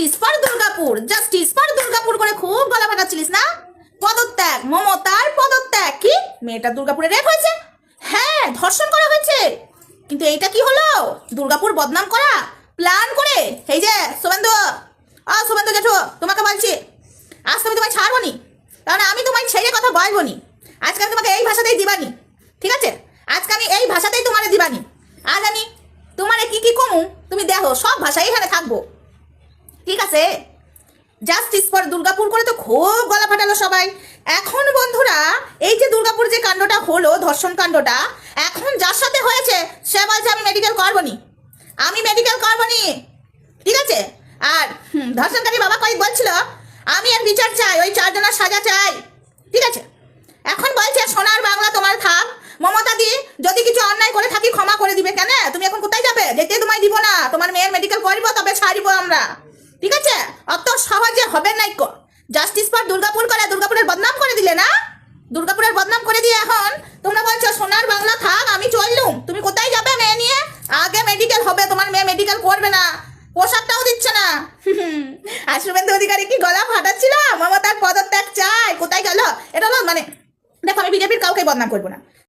Justice for Durgapur justice for Durgapur করে খুব গলা ফাটাচ্ছিলিস না? পদত্যাগ, মমতার পদত্যাগ কি? মেয়েটা দুর্গাপুরে রেপ হয়েছে? হ্যাঁ ধর্ষণ করা হয়েছে। কিন্তু এইটা কি হলো? দুর্গাপুর বদনাম করা? প্ল্যান করে? এই যে, শুভেন্দু, আ, শুভেন্দু জেঠু, তোমাকে বলছি, আজ আমি তোমায় ছাড়বো নি। কারণ আমি তোমায় ছেড়ে কথা বলব নি। আজকে আমি তোমাকে এই ভাষাতেই দিবানি ঠিক আছে? আজকে আমি এই ভাষাতেই তোমারে দিবানি আজ আমি তোমারে কি কি কমু? তুমি দেখো, সব ভাষাই এখানে থাকব। ঠিক আছে? জাস্টিস ফর দুর্গাপুর করে তো খুব গলা ফাটালো সবাই। এখন বন্ধুরা, এই যে দুর্গাপুর যে কাণ্ডটা হলো, ধর্ষণ কাণ্ডটা, এখন যার সাথে হয়েছে, সে বলছে, আমি মেডিকেল করব নি আমি মেডিকেল করব নি ঠিক আছে? আর ধর্ষণকারী বাবা কয়েক বলছিল, আমি আর বিচার চাই, ওই চারজনের সাজা চাই। ঠিক আছে? এখন বলছে, সোনার বাংলা তোমার থাক। মমতা দি, যদি কিছু অন্যায় করে থাকি, ক্ষমা করে দিবে। কেন? তুমি এখন কোথায় যাবে? যেতে তোমায় দিব না। তোমার মেয়ের মেডিকেল করিব, তবে ছাড়িব আমরা। ঠিক আছে? অত সহজে হবে নাই কো। জাস্টিস ফর দুর্গাপুর করে, দুর্গাপুরের বদনাম করে দিলে না? দুর্গাপুরের বদনাম করে দিয়ে এখন তোমরা বলছো, সোনার বাংলা থাক, আমি চললুম। তুমি কোথায় যাবে মেয়ে নিয়ে? আগে মেডিকেল হবে, তোমার মেয়ে মেডিকেল করবে না। পোশাকটাও দিচ্ছে না। আর অধিকারী কি গলা ফাটাচ্ছিল? মমতার পদত্যাগ চাই। কোথায় গেল? এটা হলো মানে দেখো, আমি বিজেপির কাউকে বদনাম করব না।